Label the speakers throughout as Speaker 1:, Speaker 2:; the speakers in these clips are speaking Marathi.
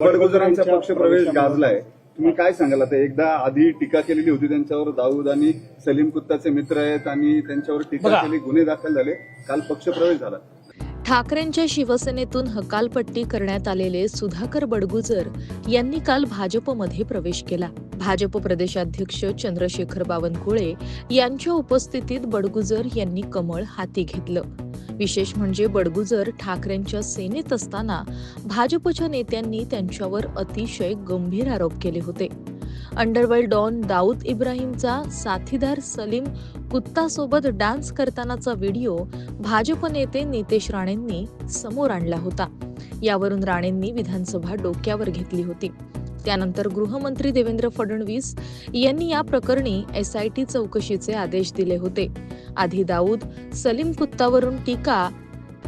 Speaker 1: बडगुजरांचा पक्ष प्रवेश गाजलाय. तुम्ही काय सांगाल आता? एकदा आधी टीका केलेली होती त्यांच्यावर दाऊद आणि सलीम कुत्ताचे मित्र आहेत आणि त्यांच्यावर टीका. केली गुन्हे दाखल झाले. काल पक्ष प्रवेश झाला.
Speaker 2: ठाकरेंच्या शिवसेनेतून हकालपट्टी करण्यात आलेले सुधाकर बडगुजर यांनी काल भाजपमध्ये प्रवेश केला. भाजप प्रदेशाध्यक्ष चंद्रशेखर बावनकुळे यांच्या उपस्थितीत बडगुजर यांनी कमळ हाती घेतलं. विशेष म्हणजे बडगुजर ठाकरेंच्या सेनेत असताना भाजपच्या नेत्यांनी त्यांच्यावर अतिशय गंभीर आरोप केले होते. अंडरवर्ल्ड डॉन दाऊद इब्राहिमचा साथीदार सलीम कुत्तासोबत डान्स करतानाचा व्हिडिओ भाजप नेते नितेश राणेंनी समोर आणला होता. यावरून राणेंनी विधानसभा डोक्यावर घेतली होती. त्यानंतर गृहमंत्री देवेंद्र फडणवीस यांनी या प्रकरणी एस आय टी चौकशीचे आदेश दिले होते. आधी दाऊद सलीम कुत्तावरून टीका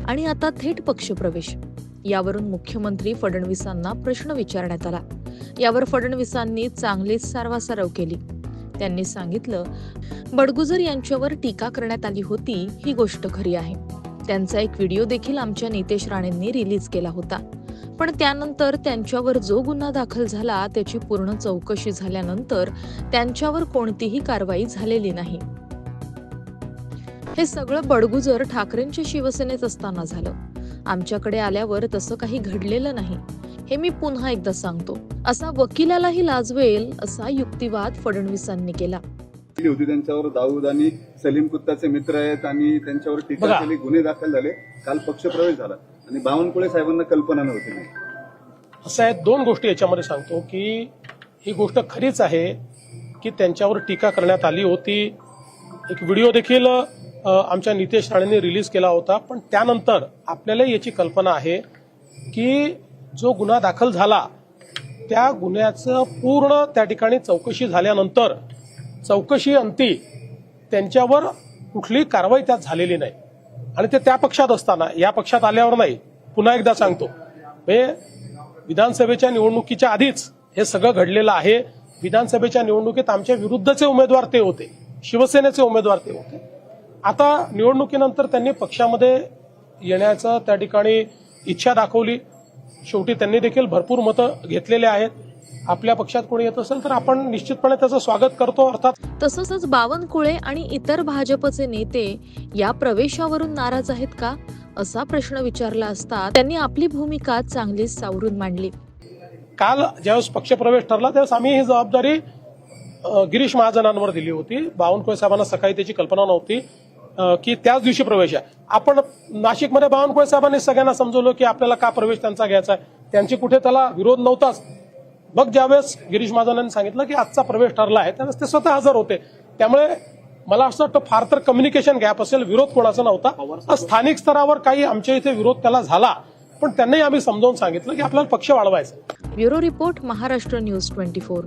Speaker 2: आणि आता थेट पक्षप्रवेश. यावरून मुख्यमंत्री फडणवीसांना प्रश्न विचारण्यात आला. यावर फडणवीसांनी चांगलीच सारवासारव केली. त्यांनी सांगितलं बडगुजर यांच्यावर टीका करण्यात आली होती ही गोष्ट खरी आहे. त्यांचा एक व्हिडिओ देखील आमच्या नितेश राणेंनी रिलीज केला होता. पण त्यानंतर त्यांच्यावर जो गुन्हा दाखल झाला त्याची पूर्ण चौकशी झाल्यानंतर त्यांच्यावर कोणतीही कारवाई झालेली नाही. हे सगळं बडगुजर ठाकरेंच्या शिवसेनेत असताना झालं. आमच्याकडे आल्यावर तसं काही घडलेलं नाही. हे मी पुन्हा एकदा सांगतो. असा वकिलालाही लाजवेल असा युक्तिवाद फडणवीसांनी केला.
Speaker 1: होती त्यांच्यावर दाऊद आणि सलीम कुत्ताचे मित्र आहेत आणि त्यांच्यावर टीका. केली गुन्हे दाखल झाले. काल पक्ष प्रवेश झाला. आणि बावनकुळे साहेबांना कल्पना नव्हती.
Speaker 3: असं आहे दोन गोष्टी याच्यामध्ये सांगतो की ही गोष्ट खरीच आहे की त्यांच्यावर टीका करण्यात आली होती. एक व्हिडिओ देखील आमच्या नितेश राणेंनी रिलीज केला होता. पण त्यानंतर आपल्याला याची कल्पना आहे की जो गुन्हा दाखल झाला त्या गुन्ह्याचं पूर्ण त्या ठिकाणी चौकशी झाल्यानंतर चौकशी अंती त्यांच्यावर कुठली कारवाई त्यात झालेली नाही. आणि ते त्या पक्षात असताना या पक्षात आल्यावर नाही पुन्हा एकदा सांगतो. म्हणजे विधानसभेच्या निवडणुकीच्या आधीच हे सगळं घडलेलं आहे. विधानसभेच्या निवडणुकीत आमच्या विरुद्धचे उमेदवार ते होते शिवसेनेचे उमेदवार ते होते. आता निवडणुकीनंतर त्यांनी पक्षामध्ये येण्याचं त्या ठिकाणी इच्छा दाखवली. शेवटी त्यांनी देखील भरपूर मतं घेतलेले आहेत. आपल्या पक्षात कोणी येत असेल तर आपण निश्चितपणे त्याचं स्वागत करतो अर्थात
Speaker 2: तसंच बावनकुळे आणि इतर भाजपचे नेते या प्रवेशावरून नाराज आहेत का? असा प्रश्न विचारला असता त्यांनी आपली भूमिका चांगलीच सावरून मांडली.
Speaker 3: काल ज्यावेळेस पक्षप्रवेश ठरला त्यावेळेस आम्ही ही जबाबदारी गिरीश महाजनांवर दिली होती. बावनकुळे साहेबांना सकाळी त्याची कल्पना नव्हती की त्याच दिवशी प्रवेश आहे. आपण नाशिकमध्ये बावनकुळे साहेबांनी सगळ्यांना समजवलं की आपल्याला का प्रवेश त्यांचा घ्यायचा आहे? त्यांची कुठे त्याला विरोध नव्हताच. मग ज्यावेळेस गिरीश महाजनांनी सांगितलं की आजचा प्रवेश ठरला आहे त्यावेळेस ते स्वतः हजर होते. त्यामुळे मला असं वाटतं फार तर कम्युनिकेशन गॅप असेल विरोध कोणाचा नव्हता. स्थानिक स्तरावर काही आमच्या इथे विरोध त्याला झाला पण त्यांनाही आम्ही समजावून सांगितलं की आपल्याला पक्ष वाढवायचा
Speaker 2: bureau report Maharashtra news twenty four.